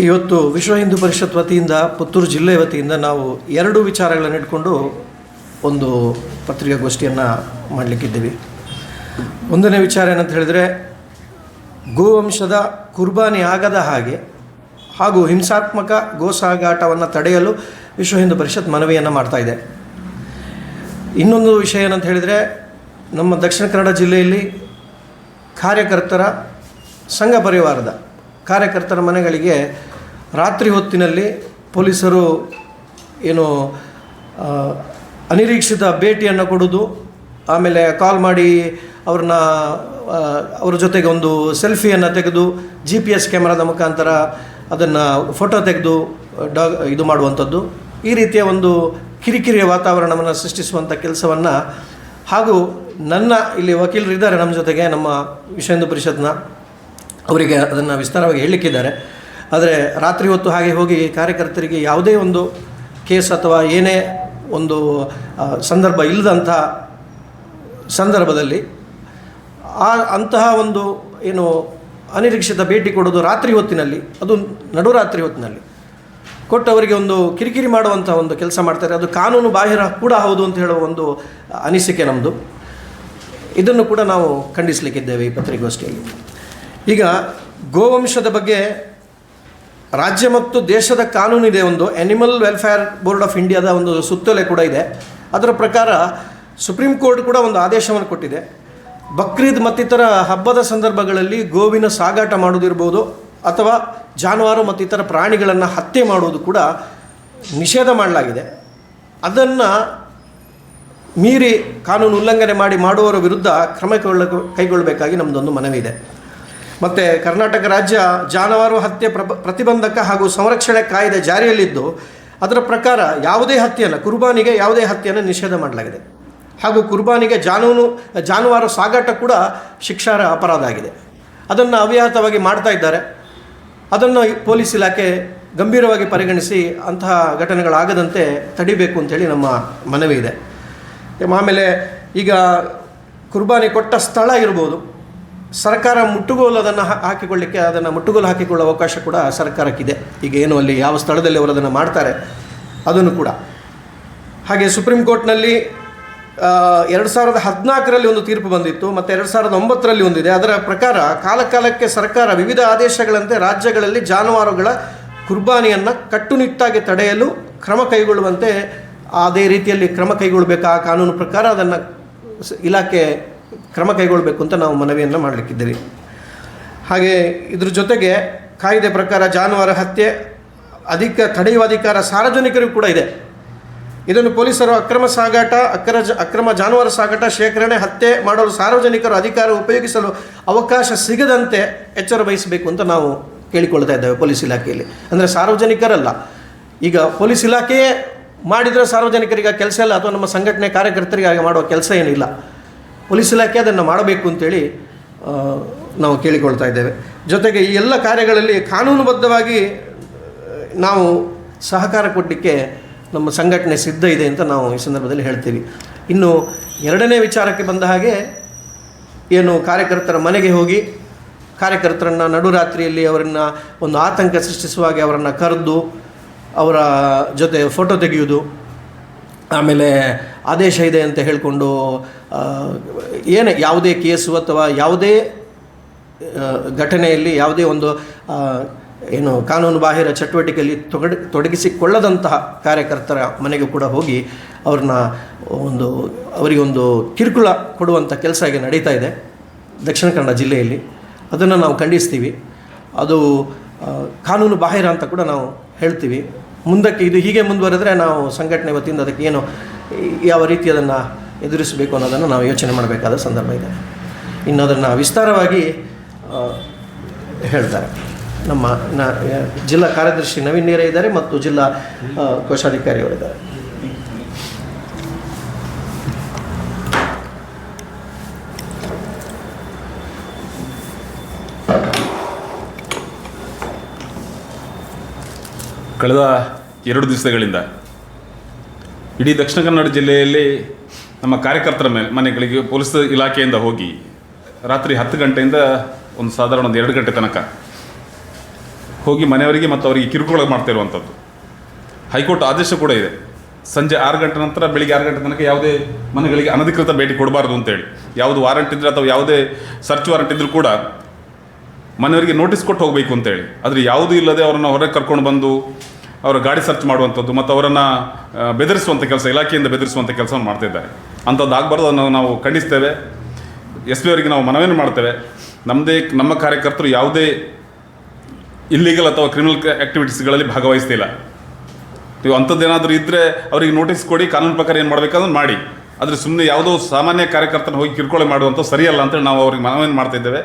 ಇವತ್ತು ವಿಶ್ವ ಹಿಂದೂ ಪರಿಷತ್ ವತಿಯಿಂದ, ಪುತ್ತೂರು ಜಿಲ್ಲೆ ವತಿಯಿಂದ ನಾವು ಎರಡು ವಿಚಾರಗಳನ್ನು ಇಟ್ಕೊಂಡು ಒಂದು ಪತ್ರಿಕಾಗೋಷ್ಠಿಯನ್ನು ಮಾಡಲಿಕ್ಕಿದ್ದೀವಿ. ಒಂದನೇ ವಿಚಾರ ಏನಂತ ಹೇಳಿದರೆ, ಗೋವಂಶದ ಕುರ್ಬಾನಿ ಆಗದ ಹಾಗೆ ಹಾಗೂ ಹಿಂಸಾತ್ಮಕ ಗೋಸಾಗಾಟವನ್ನು ತಡೆಯಲು ವಿಶ್ವ ಹಿಂದೂ ಪರಿಷತ್ ಮನವಿಯನ್ನು ಇದೆ. ಇನ್ನೊಂದು ವಿಷಯ ಏನಂತ ಹೇಳಿದರೆ, ನಮ್ಮ ದಕ್ಷಿಣ ಕನ್ನಡ ಜಿಲ್ಲೆಯಲ್ಲಿ ಕಾರ್ಯಕರ್ತರ ಸಂಘ ಪರಿವಾರದ ಕಾರ್ಯಕರ್ತರ ಮನೆಗಳಿಗೆ ರಾತ್ರಿ ಹೊತ್ತಿನಲ್ಲಿ ಪೊಲೀಸರು ಏನು ಅನಿರೀಕ್ಷಿತ ಭೇಟಿಯನ್ನು ಕೊಡೋದು, ಆಮೇಲೆ ಕಾಲ್ ಮಾಡಿ ಅವ್ರನ್ನ ಅವ್ರ ಜೊತೆಗೆ ಒಂದು ಸೆಲ್ಫಿಯನ್ನು ತೆಗೆದು ಜಿ ಪಿ ಎಸ್ ಕ್ಯಾಮ್ರಾದ ಮುಖಾಂತರ ಅದನ್ನು ಫೋಟೋ ತೆಗೆದು ಡಾಗ್ ಇದು ಮಾಡುವಂಥದ್ದು. ಈ ರೀತಿಯ ಒಂದು ಕಿರಿಕಿರಿಯ ವಾತಾವರಣವನ್ನು ಸೃಷ್ಟಿಸುವಂಥ ಕೆಲಸವನ್ನು ಹಾಗೂ ನನ್ನ ಇಲ್ಲಿ ವಕೀಲರಿದ್ದಾರೆ ನಮ್ಮ ಜೊತೆಗೆ ನಮ್ಮ ಹಿಂದೂ ಪರಿಷತ್ನ. ಅವರಿಗೆ ಅದನ್ನು ವಿಸ್ತಾರವಾಗಿ ಹೇಳಲಿಕ್ಕಿದ್ದಾರೆ. ಆದರೆ ರಾತ್ರಿ ಹೊತ್ತು ಹಾಗೆ ಹೋಗಿ ಕಾರ್ಯಕರ್ತರಿಗೆ ಯಾವುದೇ ಒಂದು ಕೇಸ್ ಅಥವಾ ಏನೇ ಒಂದು ಸಂದರ್ಭ ಇಲ್ಲದಂಥ ಸಂದರ್ಭದಲ್ಲಿ ಆ ಅಂತಹ ಒಂದು ಏನು ಅನಿರೀಕ್ಷಿತ ಭೇಟಿ ಕೊಡೋದು ರಾತ್ರಿ ಹೊತ್ತಿನಲ್ಲಿ, ಅದು ನಡುರಾತ್ರಿ ಹೊತ್ತಿನಲ್ಲಿ. ಕೊಟ್ಟು ಅವರಿಗೆ ಒಂದು ಕಿರಿಕಿರಿ ಮಾಡುವಂಥ ಒಂದು ಕೆಲಸ ಮಾಡ್ತಾರೆ. ಅದು ಕಾನೂನು ಬಾಹಿರ ಕೂಡ ಹೌದು ಅಂತ ಹೇಳುವ ಒಂದು ಅನಿಸಿಕೆ ನಮ್ಮದು ಇದನ್ನು ಕೂಡ ನಾವು ಖಂಡಿಸಲಿಕ್ಕಿದ್ದೇವೆ ಈ ಪತ್ರಿಕಾಗೋಷ್ಠಿಯಲ್ಲಿ. ಈಗ ಗೋವಂಶದ ಬಗ್ಗೆ ರಾಜ್ಯ ಮತ್ತು ದೇಶದ ಕಾನೂನಿದೆ ಒಂದು. ಆ್ಯನಿಮಲ್ ವೆಲ್ಫೇರ್ ಬೋರ್ಡ್ ಆಫ್ ಇಂಡಿಯಾದ ಒಂದು ಸುತ್ತೋಲೆ ಕೂಡ ಇದೆ. ಅದರ ಪ್ರಕಾರ ಸುಪ್ರೀಂ ಕೋರ್ಟ್ ಕೂಡ ಒಂದು ಆದೇಶವನ್ನು ಕೊಟ್ಟಿದೆ. ಬಕ್ರೀದ್ ಮತ್ತಿತರ ಹಬ್ಬದ ಸಂದರ್ಭಗಳಲ್ಲಿ ಗೋವಿನ ಸಾಗಾಟ ಮಾಡೋದಿರ್ಬೋದು ಅಥವಾ ಜಾನುವಾರು ಮತ್ತು ಇತರ ಪ್ರಾಣಿಗಳನ್ನು ಹತ್ಯೆ ಮಾಡುವುದು ಕೂಡ ನಿಷೇಧ ಮಾಡಲಾಗಿದೆ. ಅದನ್ನು ಮೀರಿ ಕಾನೂನು ಉಲ್ಲಂಘನೆ ಮಾಡಿ ಮಾಡುವವರ ವಿರುದ್ಧ ಕ್ರಮ ಕೈಗೊಳ್ಳ, ಕೈಗೊಳ್ಳಬೇಕಾಗಿ ನಮ್ಮದೊಂದು ಮನವಿ ಇದೆ ಮತ್ತು ಕರ್ನಾಟಕ ರಾಜ್ಯ ಜಾನುವಾರು ಹತ್ಯೆ ಪ್ರತಿಬಂಧಕ ಹಾಗೂ ಸಂರಕ್ಷಣೆ ಕಾಯ್ದೆ ಜಾರಿಯಲ್ಲಿದ್ದು, ಅದರ ಪ್ರಕಾರ ಯಾವುದೇ ಹತ್ಯೆಯನ್ನು, ಕುರ್ಬಾನಿಗೆ ಯಾವುದೇ ಹತ್ಯೆಯನ್ನು ನಿಷೇಧ ಮಾಡಲಾಗಿದೆ. ಹಾಗೂ ಕುರ್ಬಾನಿಗೆ ಜಾನೂನು, ಜಾನುವಾರು ಸಾಗಾಟ ಕೂಡ ಶಿಕ್ಷಾರ ಅಪರಾಧ ಆಗಿದೆ. ಅದನ್ನು ಅವ್ಯಾಹತವಾಗಿ ಮಾಡ್ತಾ ಇದ್ದಾರೆ. ಅದನ್ನು ಪೊಲೀಸ್ ಇಲಾಖೆ ಗಂಭೀರವಾಗಿ ಪರಿಗಣಿಸಿ ಅಂತಹ ಘಟನೆಗಳಾಗದಂತೆ ತಡಿಬೇಕು ಅಂತೇಳಿ ನಮ್ಮ ಮನವಿ ಇದೆ. ಆಮೇಲೆ ಈಗ ಕುರ್ಬಾನಿ ಕೊಟ್ಟ ಸ್ಥಳ ಇರ್ಬೋದು. ಸರ್ಕಾರ ಮುಟ್ಟುಗೋಲು ಅದನ್ನು ಹಾಕಿಕೊಳ್ಳಿಕ್ಕೆ ಅದನ್ನು ಮುಟ್ಟುಗೋಲು ಹಾಕಿಕೊಳ್ಳುವ ಅವಕಾಶ ಕೂಡ ಸರ್ಕಾರಕ್ಕಿದೆ. ಈಗ ಏನು ಅಲ್ಲಿ ಯಾವ ಸ್ಥಳದಲ್ಲಿ ಅವರು ಅದನ್ನು ಮಾಡ್ತಾರೆ, ಅದನ್ನು ಕೂಡ. ಹಾಗೆ ಸುಪ್ರೀಂ ಕೋರ್ಟ್ನಲ್ಲಿ ಎರಡು ಸಾವಿರದ ಹದಿನಾಲ್ಕರಲ್ಲಿ ಒಂದು ತೀರ್ಪು ಬಂದಿತ್ತು, ಮತ್ತು ಎರಡು ಸಾವಿರದ ಒಂಬತ್ತರಲ್ಲಿ ಒಂದಿದೆ. ಅದರ ಪ್ರಕಾರ ಕಾಲಕಾಲಕ್ಕೆ ಸರ್ಕಾರ ವಿವಿಧ ಆದೇಶಗಳಂತೆ ರಾಜ್ಯಗಳಲ್ಲಿ ಜಾನುವಾರುಗಳ ಕುರ್ಬಾನಿಯನ್ನು ಕಟ್ಟುನಿಟ್ಟಾಗಿ ತಡೆಯಲು ಕ್ರಮ ಕೈಗೊಳ್ಳುವಂತೆ, ಅದೇ ರೀತಿಯಲ್ಲಿ ಕ್ರಮ ಕೈಗೊಳ್ಳಬೇಕು ಆ ಕಾನೂನು ಪ್ರಕಾರ ಅದನ್ನು ಇಲಾಖೆ ಕ್ರಮ ಕೈಗೊಳ್ಳಬೇಕು ಅಂತ ನಾವು ಮನವಿಯನ್ನು ಮಾಡಲಿಕ್ಕಿದ್ದೀವಿ ಹಾಗೆ ಇದ್ರ ಜೊತೆಗೆ ಕಾಯ್ದೆ ಪ್ರಕಾರ ಜಾನುವಾರು ಹತ್ಯೆ, ಅಧಿಕ ತಡೆಯುವ ಅಧಿಕಾರ ಸಾರ್ವಜನಿಕರಿಗೂ ಕೂಡ ಇದೆ. ಇದನ್ನು ಪೊಲೀಸರು ಅಕ್ರಮ ಸಾಗಾಟ ಅಕ್ರ ಅಕ್ರಮ ಜಾನುವಾರು ಸಾಗಾಟ, ಶೇಖರಣೆ, ಹತ್ಯೆ ಮಾಡಲು ಸಾರ್ವಜನಿಕರು ಅಧಿಕಾರ ಉಪಯೋಗಿಸಲು ಅವಕಾಶ ಸಿಗದಂತೆ ಎಚ್ಚರ ವಹಿಸಬೇಕು ಅಂತ ನಾವು ಕೇಳಿಕೊಳ್ತಾ ಇದ್ದೇವೆ ಪೊಲೀಸ್ ಇಲಾಖೆಯಲ್ಲಿ. ಅಂದರೆ ಸಾರ್ವಜನಿಕರಲ್ಲ. ಈಗ ಪೊಲೀಸ್ ಇಲಾಖೆಯೇ ಮಾಡಿದರೆ ಸಾರ್ವಜನಿಕರಿಗೆ ಕೆಲಸ ಇಲ್ಲ, ಅಥವಾ ನಮ್ಮ ಸಂಘಟನೆ ಕಾರ್ಯಕರ್ತರಿಗೆ ಮಾಡುವ ಕೆಲಸ ಏನಿಲ್ಲ. ಪೊಲೀಸ್ ಇಲಾಖೆ ಅದನ್ನು ಮಾಡಬೇಕು ಅಂತೇಳಿ ನಾವು ಕೇಳಿಕೊಳ್ತಾ ಇದ್ದೇವೆ. ಜೊತೆಗೆ ಈ ಎಲ್ಲ ಕಾರ್ಯಗಳಲ್ಲಿ ಕಾನೂನುಬದ್ಧವಾಗಿ, ನಾವು ಸಹಕಾರ ಕೊಡಲಿಕ್ಕೆ ನಮ್ಮ ಸಂಘಟನೆ ಸಿದ್ಧ ಇದೆ ಅಂತ ನಾವು ಈ ಸಂದರ್ಭದಲ್ಲಿ ಹೇಳ್ತೀವಿ. ಇನ್ನು ಎರಡನೇ ವಿಚಾರಕ್ಕೆ ಬಂದ ಹಾಗೆ, ಏನು ಕಾರ್ಯಕರ್ತರ ಮನೆಗೆ ಹೋಗಿ, ಕಾರ್ಯಕರ್ತರನ್ನು ನಡುರಾತ್ರಿಯಲ್ಲಿ ಅವರನ್ನು ಒಂದು ಆತಂಕ ಸೃಷ್ಟಿಸುವ ಹಾಗೆ ಅವರನ್ನು ಕರೆದು, ಅವರ ಜೊತೆ ಫೋಟೋ ತೆಗೆಯುವುದು, ಆಮೇಲೆ ಆದೇಶ ಇದೆ ಅಂತ ಹೇಳಿಕೊಂಡು ಏನೇ ಯಾವುದೇ ಕೇಸು ಅಥವಾ ಯಾವುದೇ ಘಟನೆಯಲ್ಲಿ ಯಾವುದೇ ಒಂದು ಏನು ಕಾನೂನು ಬಾಹಿರ ಚಟುವಟಿಕೆಯಲ್ಲಿ ತೊಗಡಿ, ತೊಡಗಿಸಿಕೊಳ್ಳದಂತಹ ಕಾರ್ಯಕರ್ತರ ಮನೆಗೆ ಕೂಡ ಹೋಗಿ ಅವ್ರನ್ನ ಒಂದು ಅವರಿಗೊಂದು ಕಿರುಕುಳ ಕೊಡುವಂಥ ಕೆಲಸ ಈಗ ನಡೀತಾ ಇದೆ ದಕ್ಷಿಣ ಕನ್ನಡ ಜಿಲ್ಲೆಯಲ್ಲಿ. ಅದನ್ನು ನಾವು ಖಂಡಿಸ್ತೀವಿ. ಅದು ಕಾನೂನು ಬಾಹಿರ ಅಂತ ಕೂಡ ನಾವು ಹೇಳ್ತೀವಿ. ಮುಂದಕ್ಕೆ ಇದು ಹೀಗೆ ಮುಂದುವರೆದರೆ ನಾವು ಸಂಘಟನೆ ವತಿಯಿಂದ ಅದಕ್ಕೆ ಏನು ಯಾವ ರೀತಿ ಅದನ್ನು ಎದುರಿಸಬೇಕು ಅನ್ನೋದನ್ನು ನಾವು ಯೋಚನೆ ಮಾಡಬೇಕಾದ ಸಂದರ್ಭ ಇದೆ. ಇನ್ನು ಅದನ್ನು ವಿಸ್ತಾರವಾಗಿ ಹೇಳ್ತಾರೆ. ನಮ್ಮ, ನ ಜಿಲ್ಲಾ ಕಾರ್ಯದರ್ಶಿ ನವೀನ್ ನೀರೇ ಇದ್ದಾರೆ ಮತ್ತು ಜಿಲ್ಲಾ ಕೋಶಾಧಿಕಾರಿಯವರಿದ್ದಾರೆ ಕಳೆದ ಎರಡು ದಿವಸಗಳಿಂದ ಇಡೀ ದಕ್ಷಿಣ ಕನ್ನಡ ಜಿಲ್ಲೆಯಲ್ಲಿ ನಮ್ಮ ಕಾರ್ಯಕರ್ತರ ಮೇಲೆ ಮನೆಗಳಿಗೆ ಪೊಲೀಸ್ ಇಲಾಖೆಯಿಂದ ಹೋಗಿ ರಾತ್ರಿ ಹತ್ತು ಗಂಟೆಯಿಂದ ಒಂದು ಸಾಧಾರಣ ಒಂದು ಎರಡು ಗಂಟೆ ತನಕ ಹೋಗಿ ಮನೆಯವರಿಗೆ ಮತ್ತು ಅವರಿಗೆ ಕಿರುಕುಳ ಮಾಡ್ತಾ ಇರುವಂಥದ್ದು ಹೈಕೋರ್ಟ್ ಆದೇಶ ಕೂಡ ಇದೆ. ಸಂಜೆ ಆರು ಗಂಟೆ ನಂತರ ಬೆಳಿಗ್ಗೆ ಆರು ಗಂಟೆ ತನಕ ಯಾವುದೇ ಮನೆಗಳಿಗೆ ಅನಧಿಕೃತ ಭೇಟಿ ಕೊಡಬಾರ್ದು ಅಂತೇಳಿ ಯಾವುದು ವಾರಂಟ್ ಇದ್ರೆ ಅಥವಾ ಯಾವುದೇ ಸರ್ಚ್ ವಾರಂಟ್ ಇದ್ರೂ ಕೂಡ ಮನೆಯವರಿಗೆ ನೋಟಿಸ್ ಕೊಟ್ಟು ಹೋಗಬೇಕು ಅಂತೇಳಿ ಆದರೆ ಯಾವುದೂ ಇಲ್ಲದೆ ಅವರನ್ನು ಹೊರಗೆ ಕರ್ಕೊಂಡು ಬಂದು ಅವರ ಗಾಡಿ ಸರ್ಚ್ ಮಾಡುವಂಥದ್ದು ಮತ್ತು ಅವರನ್ನು ಬೆದರಿಸುವಂಥ ಕೆಲಸ, ಇಲಾಖೆಯಿಂದ ಬೆದರಿಸುವಂಥ ಕೆಲಸವನ್ನು ಮಾಡ್ತಾ ಇದ್ದಾರೆ ಅಂಥದ್ದು ಆಗಬಾರ್ದು ಅದನ್ನು ನಾವು ಖಂಡಿಸ್ತೇವೆ. ಎಸ್ ಪಿ ಅವರಿಗೆ ನಾವು ಮನವಿಯನ್ನು ಮಾಡ್ತೇವೆ. ನಮ್ಮದೇ ನಮ್ಮ ಕಾರ್ಯಕರ್ತರು ಯಾವುದೇ ಇಲ್ಲಿಗಲ್ ಅಥವಾ ಕ್ರಿಮಿನಲ್ ಆ್ಯಕ್ಟಿವಿಟೀಸ್ಗಳಲ್ಲಿ ಭಾಗವಹಿಸ್ತಿಲ್ಲ. ನೀವು ಅಂಥದ್ದೇನಾದರೂ ಇದ್ದರೆ ಅವರಿಗೆ ನೋಟಿಸ್ ಕೊಡಿ, ಕಾನೂನು ಪ್ರಕಾರ ಏನು ಮಾಡಬೇಕಾದ್ರೆ ಮಾಡಿ. ಆದರೆ ಸುಮ್ಮನೆ ಯಾವುದೋ ಸಾಮಾನ್ಯ ಕಾರ್ಯಕರ್ತನ ಹೋಗಿ ಕಿರುಕುಳ ಮಾಡುವಂಥ ಸರಿಯಲ್ಲ ಅಂತೇಳಿ ನಾವು ಅವ್ರಿಗೆ ಮನವಿಯನ್ನು ಮಾಡ್ತಿದ್ದೇವೆ.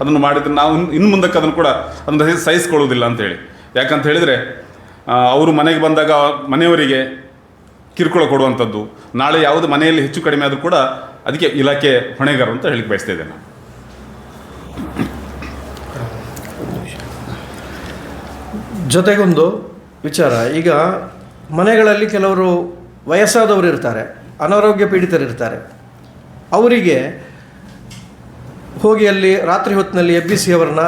ಅದನ್ನು ಮಾಡಿದ್ರೆ ನಾವು ಇನ್ನು- ಮುಂದಕ್ಕೆ ಅದನ್ನು ಕೂಡ ಅದನ್ನು ಸಹಿಸ್ಕೊಳ್ಳೋದಿಲ್ಲ ಅಂತೇಳಿ ಯಾಕಂತ ಹೇಳಿದರೆ ಅವರು ಮನೆಗೆ ಬಂದಾಗ ಮನೆಯವರಿಗೆ ಕಿರುಕುಳ ಕೊಡುವಂಥದ್ದು. ನಾಳೆ ಯಾವುದು ಮನೆಯಲ್ಲಿ ಹೆಚ್ಚು ಕಡಿಮೆ ಆದರೂ ಕೂಡ ಅದಕ್ಕೆ ಇಲಾಖೆ ಹೊಣೆಗಾರ ಅಂತ ಹೇಳಿ ಬಯಸ್ತಾ ಇದ್ದೇನೆ ನಾನು. ಜೊತೆಗೊಂದು ವಿಚಾರ. ಈಗ ಮನೆಗಳಲ್ಲಿ ಕೆಲವರು ವಯಸ್ಸಾದವರು ಇರ್ತಾರೆ, ಅನಾರೋಗ್ಯ ಪೀಡಿತರಿರ್ತಾರೆ ಅವರಿಗೆ ಹೋಗಿ ಅಲ್ಲಿ ರಾತ್ರಿ ಹೊತ್ತಿನಲ್ಲಿ ಎಬ್ಬಿಸಿ ಅವರನ್ನ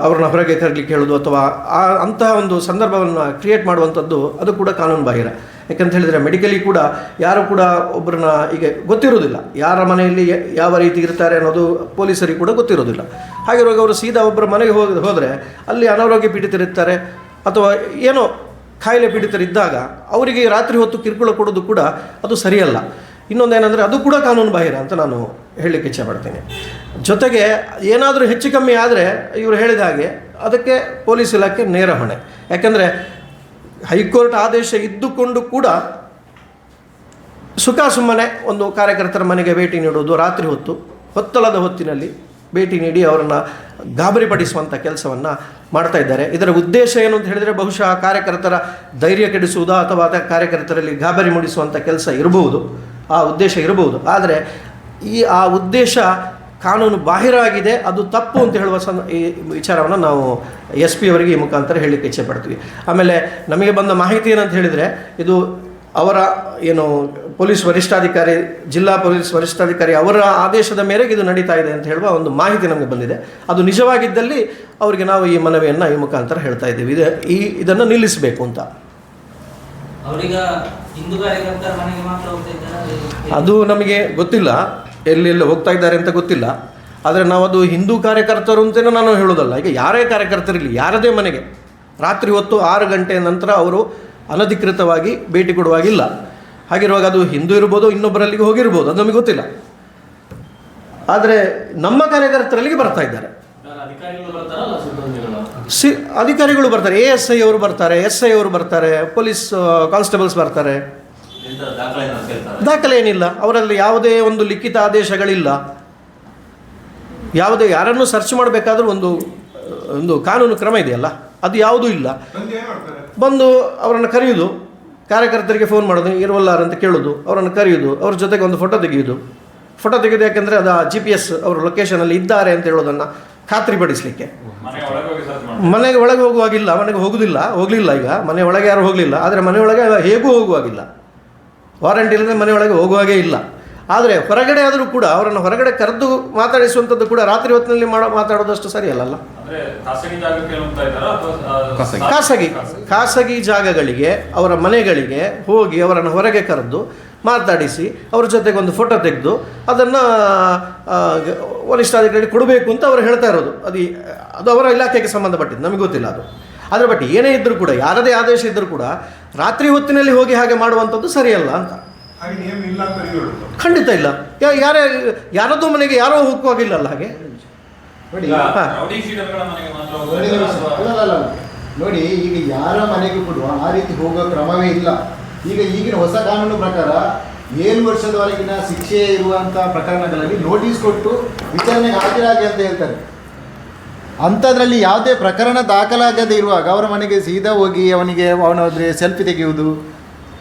ಅವ್ರನ್ನ ಹೊರಗೆ ತರಲಿಕ್ಕೆ ಹೇಳೋದು ಅಥವಾ ಆ ಅಂತಹ ಒಂದು ಸಂದರ್ಭವನ್ನು ಕ್ರಿಯೇಟ್ ಮಾಡುವಂಥದ್ದು ಅದು ಕೂಡ ಕಾನೂನು ಬಾಹಿರ ಯಾಕಂತ ಹೇಳಿದರೆ ಮೆಡಿಕಲಿ ಕೂಡ ಯಾರು ಕೂಡ ಒಬ್ಬರನ್ನ ಈಗ ಗೊತ್ತಿರೋದಿಲ್ಲ ಯಾರ ಮನೆಯಲ್ಲಿ ಯಾವ ರೀತಿ ಇರ್ತಾರೆ ಅನ್ನೋದು ಪೊಲೀಸರಿಗೆ ಕೂಡ ಗೊತ್ತಿರೋದಿಲ್ಲ ಹಾಗಿರುವಾಗ ಅವರು ಸೀದಾ ಒಬ್ಬರ ಮನೆಗೆ ಹೋಗಿ, ಹೋದರೆ ಅಲ್ಲಿ ಅನಾರೋಗ್ಯ ಪೀಡಿತರಿರ್ತಾರೆ ಅಥವಾ ಏನೋ ಕಾಯಿಲೆ ಪೀಡಿತರಿದ್ದಾಗ ಅವರಿಗೆ ರಾತ್ರಿ ಹೊತ್ತು ಕಿರುಕುಳ ಕೊಡೋದು ಕೂಡ ಅದು ಸರಿಯಲ್ಲ. ಇನ್ನೊಂದೇನೆಂದರೆ ಅದು ಕೂಡ ಕಾನೂನು ಬಾಹಿರ ಅಂತ ನಾನು ಹೇಳಲಿಕ್ಕೆ ಇಚ್ಛೆ ಪಡ್ತೀನಿ. ಜೊತೆಗೆ ಏನಾದರೂ ಹೆಚ್ಚು ಕಮ್ಮಿ ಆದರೆ ಇವರು ಹೇಳಿದ ಹಾಗೆ ಅದಕ್ಕೆ ಪೊಲೀಸ್ ಇಲಾಖೆ ನೇರ ಹೊಣೆ. ಯಾಕೆಂದರೆ ಹೈಕೋರ್ಟ್ ಆದೇಶ ಇದ್ದುಕೊಂಡು ಕೂಡ ಸುಖ ಸುಮ್ಮನೆ ಒಂದು ಕಾರ್ಯಕರ್ತರ ಮನೆಗೆ ಭೇಟಿ ನೀಡುವುದು ರಾತ್ರಿ ಹೊತ್ತು, ಹೊತ್ತಲದ ಹೊತ್ತಿನಲ್ಲಿ ಭೇಟಿ ನೀಡಿ ಅವರನ್ನು ಗಾಬರಿಪಡಿಸುವಂಥ ಕೆಲಸವನ್ನು ಮಾಡ್ತಾ ಇದ್ದಾರೆ. ಇದರ ಉದ್ದೇಶ ಏನು ಅಂತ ಹೇಳಿದರೆ ಬಹುಶಃ ಕಾರ್ಯಕರ್ತರ ಧೈರ್ಯ ಕೆಡಿಸುವುದು ಅಥವಾ ಕಾರ್ಯಕರ್ತರಲ್ಲಿ ಗಾಬರಿ ಮೂಡಿಸುವಂಥ ಕೆಲಸ ಇರಬಹುದು. ಆ ಉದ್ದೇಶ ಇರಬಹುದು. ಆದರೆ ಈ ಆ ಉದ್ದೇಶ ಕಾನೂನು ಬಾಹಿರ ಆಗಿದೆ ಅದು ತಪ್ಪು ಅಂತ ಹೇಳುವ ಸಂ ಈ ವಿಚಾರವನ್ನು ನಾವು ಎಸ್ ಪಿ ಅವರಿಗೆ ಈ ಮುಖಾಂತರ ಹೇಳಲಿಕ್ಕೆ ಇಚ್ಛೆ ಪಡ್ತೀವಿ. ಆಮೇಲೆ ನಮಗೆ ಬಂದ ಮಾಹಿತಿ ಏನಂತ ಹೇಳಿದರೆ ಇದು ಅವರ ಏನು ಪೊಲೀಸ್ ವರಿಷ್ಠಾಧಿಕಾರಿ ಜಿಲ್ಲಾ ಪೊಲೀಸ್ ವರಿಷ್ಠಾಧಿಕಾರಿ ಅವರ ಆದೇಶದ ಮೇರೆಗೆ ಇದು ನಡೀತಾ ಇದೆ ಅಂತ ಹೇಳುವ ಒಂದು ಮಾಹಿತಿ ನಮಗೆ ಬಂದಿದೆ. ಅದು ನಿಜವಾಗಿದ್ದಲ್ಲಿ ಅವರಿಗೆ ನಾವು ಈ ಮನವಿಯನ್ನು ಈ ಮುಖಾಂತರ ಹೇಳ್ತಾ ಇದ್ದೀವಿ. ಇದು ಈ ಇದನ್ನು ನಿಲ್ಲಿಸಬೇಕು ಅಂತ. ಅದು ನಮಗೆ ಗೊತ್ತಿಲ್ಲ. ಎಲ್ಲೆಲ್ಲಿ ಹೋಗ್ತಾ ಇದ್ದಾರೆ ಅಂತ ಗೊತ್ತಿಲ್ಲ. ಆದರೆ ನಾವು ಅದು ಹಿಂದೂ ಕಾರ್ಯಕರ್ತರು ಅಂತೇನೂ ನಾನು ಹೇಳೋದಲ್ಲ ಈಗ ಯಾರೇ ಕಾರ್ಯಕರ್ತರಿರಲಿ ಯಾರದೇ ಮನೆಗೆ ರಾತ್ರಿ ಹೊತ್ತು ಆರು ಗಂಟೆ ನಂತರ ಅವರು ಅನಧಿಕೃತವಾಗಿ ಭೇಟಿ ಕೊಡುವಾಗಿಲ್ಲ ಹಾಗಿರುವಾಗ ಅದು ಹಿಂದೂ ಇರ್ಬೋದು ಇನ್ನೊಬ್ಬರಲ್ಲಿಗೆ ಹೋಗಿರ್ಬೋದು ಅದು ನಮಗೆ ಗೊತ್ತಿಲ್ಲ. ಆದರೆ ನಮ್ಮ ಕಾರ್ಯಕರ್ತರಲ್ಲಿಗೆ ಬರ್ತಾ ಇದ್ದಾರೆ. ಸಿ ಅಧಿಕಾರಿಗಳು ಬರ್ತಾರೆ. ಎ ಎಸ್ ಐ ಅವರು ಬರ್ತಾರೆ ಎಸ್ ಐ ಅವರು ಬರ್ತಾರೆ ಪೊಲೀಸ್ ಕಾನ್ಸ್ಟೇಬಲ್ಸ್ ಬರ್ತಾರೆ. ದಾಖಲೆ ಕೇಳ್ತಾರೆ? ದಾಖಲೆ ಏನಿಲ್ಲ. ಅವರಲ್ಲಿ ಯಾವುದೇ ಒಂದು ಲಿಖಿತ ಆದೇಶಗಳಿಲ್ಲ. ಯಾವುದೇ ಯಾರನ್ನು ಸರ್ಚ್ ಮಾಡಬೇಕಾದ್ರೂ ಒಂದು ಒಂದು ಕಾನೂನು ಕ್ರಮ ಇದೆಯಲ್ಲ ಅದು ಯಾವುದೂ ಇಲ್ಲ. ಬಂದು ಅವರನ್ನು ಕರೆಯುವುದು ಕಾರ್ಯಕರ್ತರಿಗೆ ಫೋನ್ ಮಾಡೋದು ಇರುವಲ್ಲಾರ ಅಂತ ಕೇಳೋದು ಅವರನ್ನು ಕರೆಯೋದು ಅವ್ರ ಜೊತೆಗೆ ಒಂದು ಫೋಟೋ ತೆಗೆಯೋದು. ಫೋಟೋ ತೆಗೆಯೋದು ಯಾಕೆಂದರೆ ಅದು ಜಿ ಪಿ ಎಸ್ ಅವರು ಲೊಕೇಶನಲ್ಲಿ ಇದ್ದಾರೆ ಅಂತ ಹೇಳೋದನ್ನು ಖಾತ್ರಿಪಡಿಸಲಿಕ್ಕೆ. ಮನೆ ಒಳಗೆ ಹೋಗಿ ಸರ್ಚ್ ಮಾಡಿ ಮನೆಗೆ ಒಳಗೆ ಹೋಗುವಾಗಿಲ್ಲ ಮನೆಗೆ ಹೋಗೋದಿಲ್ಲ ಹೋಗಲಿಲ್ಲ ಈಗ. ಮನೆ ಒಳಗೆ ಯಾರು ಹೋಗಲಿಲ್ಲ ಆದರೆ ಮನೆ ಒಳಗೆ ಹೇಗೂ ಹೋಗುವಾಗಿಲ್ಲ. ವಾರಂಟ್ ಇಲ್ಲದೆ ಮನೆ ಒಳಗೆ ಹೋಗುವಾಗೇ ಇಲ್ಲ. ಆದರೆ ಹೊರಗಡೆ ಆದರೂ ಕೂಡ ಅವರನ್ನು ಹೊರಗಡೆ ಕರೆದು ಮಾತಾಡಿಸುವಂಥದ್ದು ಕೂಡ ರಾತ್ರಿ ಹೊತ್ತಿನಲ್ಲಿ ಮಾಡೋ ಮಾತಾಡೋದಷ್ಟು ಸರಿಯಲ್ಲ ಅಲ್ಲಲ್ಲ ಖಾಸಗಿ ಜಾಗಕ್ಕೆ ಹೋಗ್ತಾ ಇದ್ದಾರಾ ಖಾಸಗಿ. ಖಾಸಗಿ. ಖಾಸಗಿ? ಜಾಗಗಳಿಗೆ ಅವರ ಮನೆಗಳಿಗೆ ಹೋಗಿ ಅವರನ್ನು ಹೊರಗೆ ಕರೆದು ಮಾತಾಡಿಸಿ ಅವ್ರ ಜೊತೆಗೆ ಒಂದು ಫೋಟೋ ತೆಗೆದು ಅದನ್ನು ವರಿಷ್ಠಾಧಿಕಾರಿ ಕೊಡಬೇಕು ಅಂತ ಅವರು ಹೇಳ್ತಾ ಇರೋದು. ಅದು ಅದು ಅವರ ಇಲಾಖೆಗೆ ಸಂಬಂಧಪಟ್ಟಿದ್ದು ನಮಗೆ ಗೊತ್ತಿಲ್ಲ ಅದು. ಅದರ ಬಟ್ ಏನೇ ಇದ್ದರೂ ಕೂಡ ಯಾರದೇ ಆದೇಶ ಇದ್ದರೂ ಕೂಡ ರಾತ್ರಿ ಹೊತ್ತಿನಲ್ಲಿ ಹೋಗಿ ಹಾಗೆ ಮಾಡುವಂಥದ್ದು ಸರಿಯಲ್ಲ ಅಂತ. ಹಾಗೆ ನಿಯಮ ಇಲ್ಲ ಅಂತ ನೀವು ಖಂಡಿತ ಇಲ್ಲ. ಯಾ- ಯಾರೇ ಯಾರದೋ ಮನೆಗೆ ಯಾರೋ ಹೋಗುವಾಗಿಲ್ಲಲ್ಲ ಹಾಗೆ. ನೋಡಿ ಈಗ ಯಾರ ಮನೆಗೂ ಕೂಡ ಆ ರೀತಿ ಹೋಗೋ ಕ್ರಮವೇ ಇಲ್ಲ. ಈಗ ಈಗಿನ ಹೊಸ ಕಾನೂನು ಪ್ರಕಾರ ಏಳು ವರ್ಷದವರೆಗಿನ ಶಿಕ್ಷೆ ಇರುವಂಥ ಪ್ರಕರಣಗಳಲ್ಲಿ ನೋಟಿಸ್ ಕೊಟ್ಟು ವಿಚಾರಣೆಗೆ ಹಾಜರಾಗಿ ಅಂತ ಹೇಳ್ತಾರೆ. ಅಂಥದ್ರಲ್ಲಿ ಯಾವುದೇ ಪ್ರಕರಣ ದಾಖಲಾಗದೇ ಇರುವಾಗ ಅವರ ಮನೆಗೆ ಸೀದಾ ಹೋಗಿ ಅವನಿಗೆ ಅವನಾದ್ರೆ ಸೆಲ್ಫಿ ತೆಗೆಯುವುದು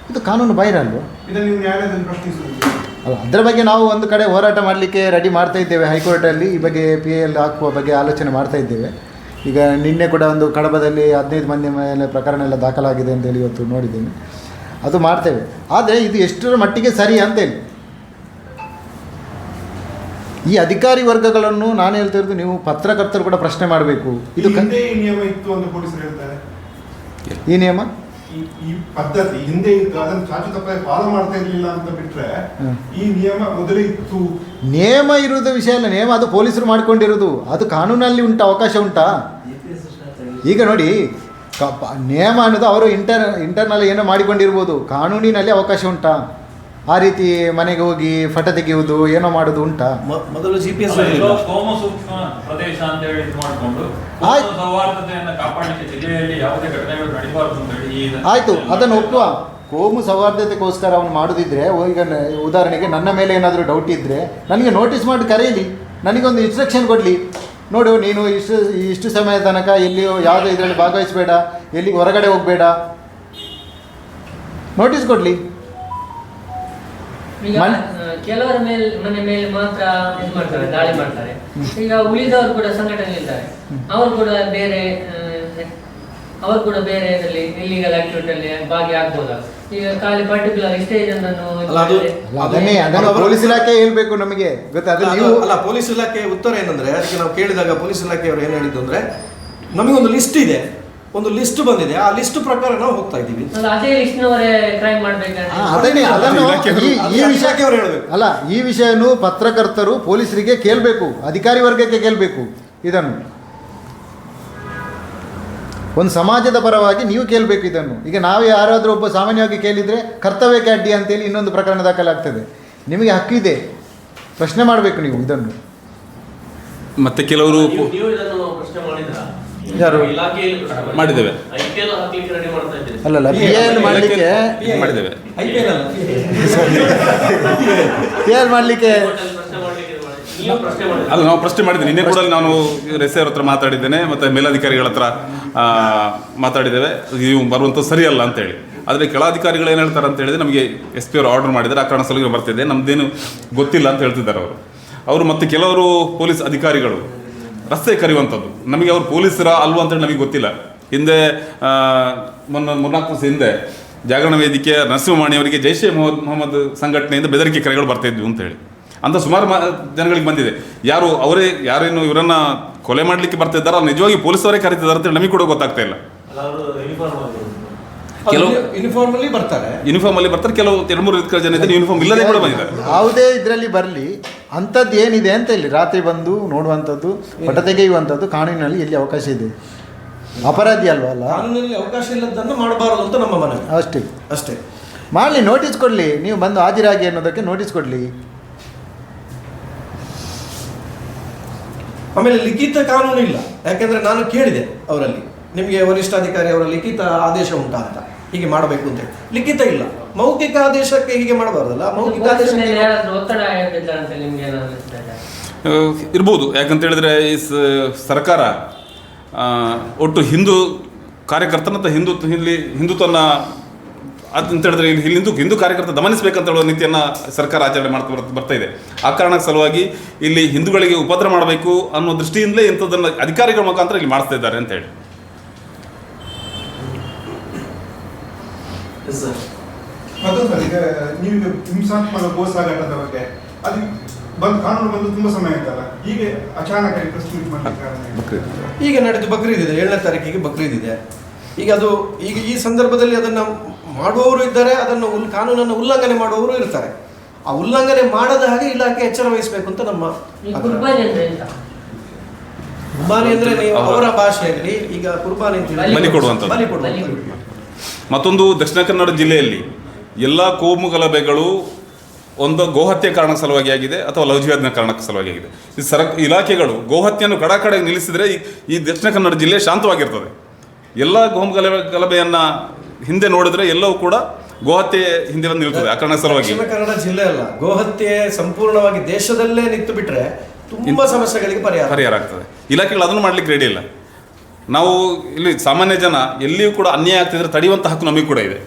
ಇದು ಕಾನೂನು ಬಾಹಿರ ಅಲ್ವಾ? ಅದರ ಬಗ್ಗೆ ನಾವು ಒಂದು ಕಡೆ ಹೋರಾಟ ಮಾಡಲಿಕ್ಕೆ ರೆಡಿ ಮಾಡ್ತಾ ಇದ್ದೇವೆ ಹೈಕೋರ್ಟಲ್ಲಿ ಈ ಬಗ್ಗೆ ಪಿ ಎಲ್ ಹಾಕುವ ಬಗ್ಗೆ ಆಲೋಚನೆ ಮಾಡ್ತಾ ಇದ್ದೇವೆ. ಈಗ ನಿನ್ನೆ ಕೂಡ ಒಂದು ಕಡಬದಲ್ಲಿ ಹದಿನೈದು ಮಂದಿ ಮೇಲೆ ಪ್ರಕರಣ ಎಲ್ಲ ದಾಖಲಾಗಿದೆ ಅಂತೇಳಿ ಇವತ್ತು ನೋಡಿದ್ದೇನೆ. ಅದು ಮಾಡ್ತೇವೆ. ಆದರೆ ಇದು ಎಷ್ಟರ ಮಟ್ಟಿಗೆ ಸರಿ ಅಂತೇಳಿ ಈ ಅಧಿಕಾರಿ ವರ್ಗಗಳನ್ನು ನಾನು ಹೇಳ್ತಾ ಇರೋದು ನೀವು ಪತ್ರಕರ್ತರು ಕೂಡ ಪ್ರಶ್ನೆ ಮಾಡಬೇಕು. ಇದು ನಿಯಮ ಇತ್ತು ಅಂತ ಪೊಲೀಸರು ಹೇಳ್ತಾರೆ. ಈ ನಿಯಮ? ಈ- ಪದ್ಧತಿ ಹಿಂದೆ ಇತ್ತು ಅದನ್ನು ಚಾಚು ತಪ್ಪಾಗಿ ಫಾಲೋ ಮಾಡ್ತಾ ಇರ್ಲಿಲ್ಲ ಅಂತ ಬಿಟ್ರೆ ಈ ನಿಯಮ ಮೊದಲೇ ಇತ್ತು. ನಿಯಮ ಇರುವುದು ವಿಷಯ ಅಲ್ಲ ನಿಯಮ ಅದು ಪೊಲೀಸರು ಮಾಡ್ಕೊಂಡಿರೋದು ಅದು ಕಾನೂನಲ್ಲಿ ಉಂಟಾ ಅವಕಾಶ ಉಂಟಾ? ಈಗ ನೋಡಿ ನಿಯಮ ಅನ್ನೋದು ಅವರು ಇಂಟರ್ ಇಂಟರ್ನಲ್ ಏನೋ ಮಾಡಿಕೊಂಡಿರ್ಬೋದು. ಕಾನೂನಿನಲ್ಲಿ ಅವಕಾಶ ಉಂಟಾ? ಆ ರೀತಿ ಮನೆಗೆ ಹೋಗಿ ಫಟ ತೆಗೆಯುವುದು ಏನೋ ಮಾಡೋದು ಉಂಟಾ? ಮ- ಮೊದಲು ಜಿ ಪಿ ಎಸ್ ಪ್ರದೇಶ ಅಂತ ಹೇಳಿ ಇದು ಮಾಡಿಕೊಂಡು ಆಯ್ತು. ಸೌಹಾರ್ದತೆಯನ್ನು ಕಾಪಾಡಲಿಕ್ಕೆ ಜಿಲ್ಲೆಯಲ್ಲಿ ಯಾವುದೇ ಘಟನೆಗಳು ನಡೀಬಾರದು ಅಂತ ಹೇಳಿ ಈ ಇದನ್ನು- ಆಯಿತು ಅದನ್ನು ಒಪ್ಪುವ. ಕೋಮು ಸೌಹಾರ್ದತೆಗೋಸ್ಕರ ಅವನು ಮಾಡೋದಿದ್ರೆ ಓ, ಈಗ ನ- ಉದಾಹರಣೆಗೆ ನನ್ನ ಮೇಲೆ ಏನಾದರೂ ಡೌಟ್ ಇದ್ದರೆ ನನಗೆ ನೋಟಿಸ್ ಮಾಡಿ ಕರೆಯಲಿ ನನಗೊಂದು ಇನ್ಸ್ಟ್ರಕ್ಷನ್ ಕೊಡಲಿ. ನೋಡು ನೀನು ಇಷ್ಟು ಇಷ್ಟು ಸಮಯ ತನಕ ಎಲ್ಲಿಯೂ ಯಾವುದೋ ಇದರಲ್ಲಿ ಭಾಗವಹಿಸಬೇಡ ಎಲ್ಲಿಗೆ ಹೊರಗಡೆ ಹೋಗಬೇಡ. ನೋಟಿಸ್ ಕೊಡಲಿ. ಕೆಲವರ ಮೇಲೆ ಮನೆ ಮೇಲೆ ಮಾತ್ರ ಇದು ಮಾಡ್ತಾರೆ ದಾಳಿ ಮಾಡ್ತಾರೆ. ಈಗ ಉಳಿದವರು ಕೂಡ ಸಂಘಟನೆ ಇದ್ದಾರೆ. ಅವರು ಕೂಡ ಬೇರೆ ಅವರು ಕೂಡ ಬೇರೆ ಇದರಲ್ಲಿ ಇಲ್ಲಿಗಲ್ ಆಕ್ಟಿವಿಟಿಯಲ್ಲಿ ಭಾಗಿಯಾಗ್ಬೋದಾ ಈಗ ಖಾಲಿ ಪರ್ಟಿಕ್ಯುಲರ್ ಇಷ್ಟೇ ಜನರನ್ನು ಅಲ್ಲ, ಅಲ್ಲ ಅದನ್ನೇ ಪೊಲೀಸ್ ಇಲಾಖೆ ಹೇಳ್ಬೇಕು ನಮಗೆ. ಗೊತ್ತಾ? ಅದು ಅಲ್ಲ, ನೀವು ಅಲ್ಲ ಪೊಲೀಸ್ ಇಲಾಖೆ ಉತ್ತರ ಏನಂದ್ರೆ ಅದಕ್ಕೆ ನಾವು ಕೇಳಿದಾಗ ಪೊಲೀಸ್ ಇಲಾಖೆಯವರು ಏನು ಹೇಳಿದ್ದು ಅಂದ್ರೆ ನಮಗೊಂದು ಲಿಸ್ಟ್ ಇದೆ. ಒಂದು ಲಿಸ್ಟ್ ಬಂದಿದೆ. ಆ ಲಿಸ್ಟ್ ಪ್ರಕಾರ ನಾವು ಹೋಗ್ತಾ ಇದ್ದೀವಿ. ಅದನ್ನು ಈ- ವಿಷಯಕ್ಕೆ ಅವ್ರು ಹೇಳಬೇಕು. ಅಲ್ಲ ಈ ವಿಷಯನು ಪತ್ರಕರ್ತರು ಪೊಲೀಸರಿಗೆ ಕೇಳಬೇಕು. ಅಧಿಕಾರಿ ವರ್ಗಕ್ಕೆ ಕೇಳಬೇಕು. ಇದನ್ನು. ಒಂದು ಸಮಾಜದ ಪರವಾಗಿ ನೀವು ಕೇಳಬೇಕು ಇದನ್ನು. ಈಗ ನಾವು ಯಾರಾದರೂ ಒಬ್ಬ ಸಾಮಾನ್ಯವಾಗಿ ಕೇಳಿದರೆ ಕರ್ತವ್ಯಕ್ಕೆ ಅಡ್ಡಿ ಅಂತೇಳಿ ಇನ್ನೊಂದು ಪ್ರಕರಣ ದಾಖಲಾಗ್ತದೆ. ನಿಮಗೆ ಹಕ್ಕಿದೆ ಪ್ರಶ್ನೆ ಮಾಡಬೇಕು ನೀವು ಇದನ್ನು. ಮತ್ತೆ ಕೆಲವರು ಮಾಡಿದ್ರಾ ಯಾರು? ಮಾಡಿದ್ರಾ? ಮಾಡಿದ್ದೇವೆ. ರೆಡಿ ಮಾಡ್ತಾ ಇದ್ದೀರಿ ಅಲ್ಲಲ್ಲ ಪಿ ಎಲ್ ಮಾಡಲಿಕ್ಕೆ ಮಾಡಿದ್ದೇವೆ ಅಲ್ಲ. ಪಿ ಎಲ್ ಮಾಡಲಿಕ್ಕೆ ಪ್ರಶ್ನೆ ಮಾಡ್ಲಿಕ್ಕೆ ಇದು ನೀವು ಪ್ರಶ್ನೆ ಮಾಡಿದ್ರಾ? ಅಲ್ಲ ನಾವು ಪ್ರಶ್ನೆ ಮಾಡಿದ್ದೇನೆ ನಿನ್ನೆ ಕೂಡ ನಾನು ಎಸ್ ಅವ್ರ ಹತ್ರ ಮಾತಾಡಿದ್ದೇನೆ ಮತ್ತು ಮೇಲಧಿಕಾರಿಗಳ ಹತ್ರ ಮಾತಾಡಿದ್ದೇವೆ ನೀವು ಬರುವಂಥದ್ದು ಸರಿಯಲ್ಲ ಅಂತೇಳಿ ಆದರೆ ಕೆಳಾಧಿಕಾರಿಗಳು ಏನು ಹೇಳ್ತಾರೆ ಅಂತ ಹೇಳಿದ್ರೆ ನಮಗೆ ಎಸ್ ಪಿ ಅವರು ಆರ್ಡರ್ ಮಾಡಿದ್ದಾರೆ ಆ ಕಾರಣ ಸಲುವಾಗಿ ಬರ್ತಿದೆ ನಮ್ದೇನು ಗೊತ್ತಿಲ್ಲ ಅಂತ ಹೇಳ್ತಿದ್ದಾರೆ ಅವರು ಅವರು ಮತ್ತು ಕೆಲವರು ಪೊಲೀಸ್ ಅಧಿಕಾರಿಗಳು ರಸ್ತೆ ಕರೆಯುವಂಥದ್ದು. ನಮಗೆ ಅವರು ಪೊಲೀಸರ ಅಲ್ವ ಅಂತೇಳಿ ನಮಗೆ ಗೊತ್ತಿಲ್ಲ. ಹಿಂದೆ ಆ, ಮೊನ್ನೆ ಮೂರ್ನಾಲ್ಕು ದಿವಸ ಹಿಂದೆ ಜಾಗರಣ ವೇದಿಕೆ ನರಸಿಂಹಮಾಣಿ ಅವರಿಗೆ ಜೈಷೆ ಮೊಹಮ್ಮದ್ ಮೊಹಮ್ಮದ್ ಸಂಘಟನೆಯಿಂದ ಬೆದರಿಕೆ ಕರೆಗಳು ಬರ್ತಾ ಇದ್ವಿ ಅಂತ ಹೇಳಿ. ಅಂತ ಸುಮಾರು ಮಾ ಜನಗಳಿಗೆ ಬಂದಿದೆ. ಯಾರು ಅವರೇ ಯಾರೇನು ಇವರನ್ನ ಕೊಲೆ ಮಾಡಲಿಕ್ಕೆ ಬರ್ತಾ ಇದ್ದಾರೋ ಅವ್ರು ನಿಜವಾಗಿ ಪೊಲೀಸರೇ ಕರೀತಿದ್ದಾರೆ ಅಂತೇಳಿ ನಮಗೆ ಕೂಡ ಗೊತ್ತಾಗ್ತಾ ಇಲ್ಲ. ಅವರು ಯೂನಿಫಾರ್ಮ್ ಆಗಿ ಕೆಲವು- ಯೂನಿಫಾರ್ಮ್ ಅಲ್ಲಿ ಬರ್ತಾರೆ. ಯೂನಿಫಾರ್ಮ್ ಅಲ್ಲಿ ಬರ್ತಾರೆ. ಕೆಲವು ಎರಡು ಮೂರು ಜನ ಇದ್ದಾರೆ. ಯೂನಿಫಾರ್ಮ್ ಇಲ್ಲದೆ ಕೂಡ ಬಂದಿದ್ದಾರೆ. ಯಾವುದೇ ಇದರಲ್ಲಿ ಬರಲಿ ಅಂಥದ್ದು ಏನಿದೆ ಅಂತ ಇಲ್ಲಿ ರಾತ್ರಿ ಬಂದು ನೋಡುವಂಥದ್ದು ಪಟ ತೆಗೆಯುವಂಥದ್ದು ಕಾನೂನಿನಲ್ಲಿ ಎಲ್ಲಿ ಅವಕಾಶ ಇದೆ. ಅಪರಾಧಿ ಅಲ್ವಾ ಅಲ್ಲ? ಕಾನೂನಿನಲ್ಲಿ ಅವಕಾಶ ಇಲ್ಲದನ್ನು ಮಾಡಬಾರದು ಅಂತ ನಮ್ಮ ಮನೆ ಅಷ್ಟೇ. ಅಷ್ಟೇ. ಮಾಡಲಿ ನೋಟಿಸ್ ಕೊಡಲಿ. ನೀವು ಬಂದು ಹಾಜರಾಗಿ ಅನ್ನೋದಕ್ಕೆ ನೋಟಿಸ್ ಕೊಡಲಿ. ಆಮೇಲೆ ಲಿಖಿತ ಕಾನೂನು ಇಲ್ಲ. ಯಾಕೆಂದರೆ ನಾನು ಕೇಳಿದೆ ಅವರಲ್ಲಿ. ನಿಮಗೆ ವರಿಷ್ಠಾಧಿಕಾರಿ ಅವರ ಲಿಖಿತ ಆದೇಶ ಉಂಟಾ ಅಂತ. ಹೀಗೆ ಮಾಡಬೇಕು ಅಂತ. ಲಿಖಿತ ಇಲ್ಲ. ಮೌಖಿಕ ಆದೇಶಕ್ಕೆ ಹೀಗೆ ಮಾಡಬಾರ್ದಲ್ಲ ಮೌಖಿಕ ಆದೇಶಕ್ಕೆ ಇರ್ಬೋದು. ಯಾಕಂತ ಹೇಳಿದ್ರೆ ಈ ಸ- ಸರ್ಕಾರ ಒಟ್ಟು ಹಿಂದೂ ಕಾರ್ಯಕರ್ತನ ಅಥವಾ ಹಿಂದೂ ಇಲ್ಲಿ ಹಿಂದುತ್ವನ ಅಂತ ಹೇಳಿದ್ರೆ ಇಲ್ಲಿ ಹಿಂದೂ ಹಿಂದೂ ಕಾರ್ಯಕರ್ತ ದಮನಿಸಬೇಕಂತ ಹೇಳುವ ನೀತಿಯನ್ನು ಸರ್ಕಾರ ಆಚರಣೆ ಮಾಡ್ತಾ ಬರ್ತ- ಬರ್ತಾ ಇದೆ. ಆ ಕಾರಣ ಸಲುವಾಗಿ ಇಲ್ಲಿ ಹಿಂದೂಗಳಿಗೆ ಉಪದ್ರ ಮಾಡಬೇಕು ಅನ್ನೋ ದೃಷ್ಟಿಯಿಂದಲೇ ಇಂಥದ್ದನ್ನು ಅಧಿಕಾರಿಗಳ ಮುಖಾಂತರ ಇಲ್ಲಿ ಮಾಡ್ತಾ ಇದ್ದಾರೆ ಅಂತ ಹೇಳಿ. ಸರ್ ಈಗ ನೀವು ಈಗ ಹಿಂಸಾತ್ಮಕ ಗೋಸಾಗಾಟದ ಬಗ್ಗೆ ಅದು ಬಂದು ಕಾನೂನು ಬಂದು ತುಂಬಾ ಸಮಯ ಆಯ್ತಲ್ಲ ಹೀಗೆ ಅಚಾನಕ್ ಮಾಡ್ಲಿಕ್ಕೆ ಕಾರಣ ಈಗ ನಡೆದು ಬಕ್ರೀದ್ ಇದೆ ಏಳನೇ ತಾರೀಕಿಗೆ ಬಕ್ರೀದ್ ಇದೆ. ಈಗ ಅದು ಈಗ ಈ ಸಂದರ್ಭದಲ್ಲಿ ಅದನ್ನ ಮಾಡುವವರು ಇದ್ದಾರೆ ಅದನ್ನು ಉಲ್ ಕಾನೂನನ್ನು ಉಲ್ಲಂಘನೆ ಮಾಡುವವರು ಇರ್ತಾರೆ. ಆ ಉಲ್ಲಂಘನೆ ಮಾಡದ ಹಾಗೆ ಇಲಾಖೆ ಎಚ್ಚರ ವಹಿಸಬೇಕು ಅಂತ ನಮ್ಮ. ಕುರ್ಬಾನಿ ಅಂದ್ರೆ ನೀವು ಅವರ ಭಾಷೆಯಲ್ಲಿ ಈಗ ಕುರ್ಬಾನಿ ಅಂತ ಹೇಳಿ ಬಲಿ ಕೊಡುವಂಥದ್ದು. ಮತ್ತೊಂದು ದಕ್ಷಿಣ ಕನ್ನಡ ಜಿಲ್ಲೆಯಲ್ಲಿ ಎಲ್ಲ ಕೋಮು ಗಲಭೆಗಳು ಒಂದು ಗೋಹತ್ಯೆ ಕಾರಣ ಸಲುವಾಗಿ ಆಗಿದೆ ಅಥವಾ ಲವ್ ಜಿಹಾದ್ನ ಕಾರಣಕ್ಕೆ ಸಲುವಾಗಿ ಆಗಿದೆ. ಈ ಸರ ಇಲಾಖೆಗಳು ಗೋಹತ್ಯೆಯನ್ನು ಕಡಾಕಡೆಗೆ ನಿಲ್ಲಿಸಿದರೆ ಈ ಈ ದಕ್ಷಿಣ ಕನ್ನಡ ಜಿಲ್ಲೆ ಶಾಂತವಾಗಿರ್ತದೆ. ಎಲ್ಲ ಗೋಮು ಗಲಭೆ ಗಲಭೆಯನ್ನು ಹಿಂದೆ ನೋಡಿದ್ರೆ ಎಲ್ಲವೂ ಕೂಡ ಗೋಹತ್ಯೆ ಹಿಂದೆ ಬಂದು ನಿಲ್ತದೆ ಆ ಕಾರಣ ಸಲುವಾಗಿ. ದಕ್ಷಿಣ ಕನ್ನಡ ಜಿಲ್ಲೆ ಅಲ್ಲ ಗೋಹತ್ಯೆ ಸಂಪೂರ್ಣವಾಗಿ ದೇಶದಲ್ಲೇ ನಿಂತು ಬಿಟ್ಟರೆ ತುಂಬಾ ಸಮಸ್ಯೆಗಳಿಗೆ ಪರಿಹಾರ ಪರಿಹಾರ ಆಗ್ತದೆ. ಇಲಾಖೆಗಳು ಅದನ್ನು ಮಾಡ್ಲಿಕ್ಕೆ ರೆಡಿ ಇಲ್ಲ. ನಾವು ಇಲ್ಲಿ ಸಾಮಾನ್ಯ ಜನ ಎಲ್ಲಿಯೂ ಕೂಡ ಅನ್ಯಾಯ ಆಗ್ತಿದ್ರೆ ತಡೆಯುವಂಥ ಹಕ್ಕು ನಮಗೆ ಕೂಡ ಇದೆ.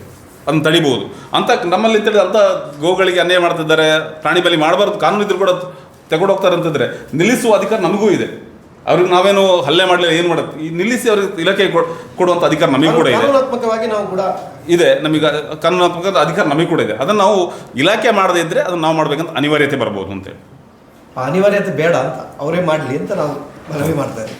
ಅದನ್ನು ತಡಿಬಹುದು. ಅಂತ ನಮ್ಮಲ್ಲಿ ಅಂತೇಳಿ ಅಂತ ಗೋಗಳಿಗೆ ಅನ್ಯಾಯ ಮಾಡ್ತಿದ್ದಾರೆ ಪ್ರಾಣಿ ಬಲಿ ಮಾಡಬಾರ್ದು ಕಾನೂನು ಇದ್ರು ಕೂಡ ತಗೊಂಡು ಹೋಗ್ತಾರೆ ಅಂತಂದ್ರೆ ನಿಲ್ಲಿಸುವ ಅಧಿಕಾರ ನಮಗೂ ಇದೆ. ಅವ್ರಿಗೆ ನಾವೇನು ಹಲ್ಲೆ ಮಾಡಲಿಲ್ಲ ಏನು ಮಾಡೋದು ಈ ನಿಲ್ಲಿಸಿ ಅವ್ರಿಗೆ ಇಲಾಖೆ ಕೊಡ್- ಕೊಡುವಂಥ ಅಧಿಕಾರ ನಮಗೂ ಕೂಡ ಇದೆ. ನಾವು ಕೂಡ ಇದೆ ನಮಗೆ ಕಾನೂನಾತ್ಮಕ ಅಧಿಕಾರ ನಮಗೆ ಕೂಡ ಇದೆ. ಅದನ್ನು ನಾವು ಇಲಾಖೆ ಮಾಡದೇ ಇದ್ರೆ ಅದನ್ನು ನಾವು ಮಾಡ್ಬೇಕಂತ ಅನಿವಾರ್ಯತೆ ಬರ್ಬೋದು ಅಂತೇಳಿ. ಅನಿವಾರ್ಯತೆ ಬೇಡ ಅಂತ ಅವರೇ ಮಾಡಲಿ ಅಂತ ನಾವು ಮನವಿ ಮಾಡ್ತೇವೆ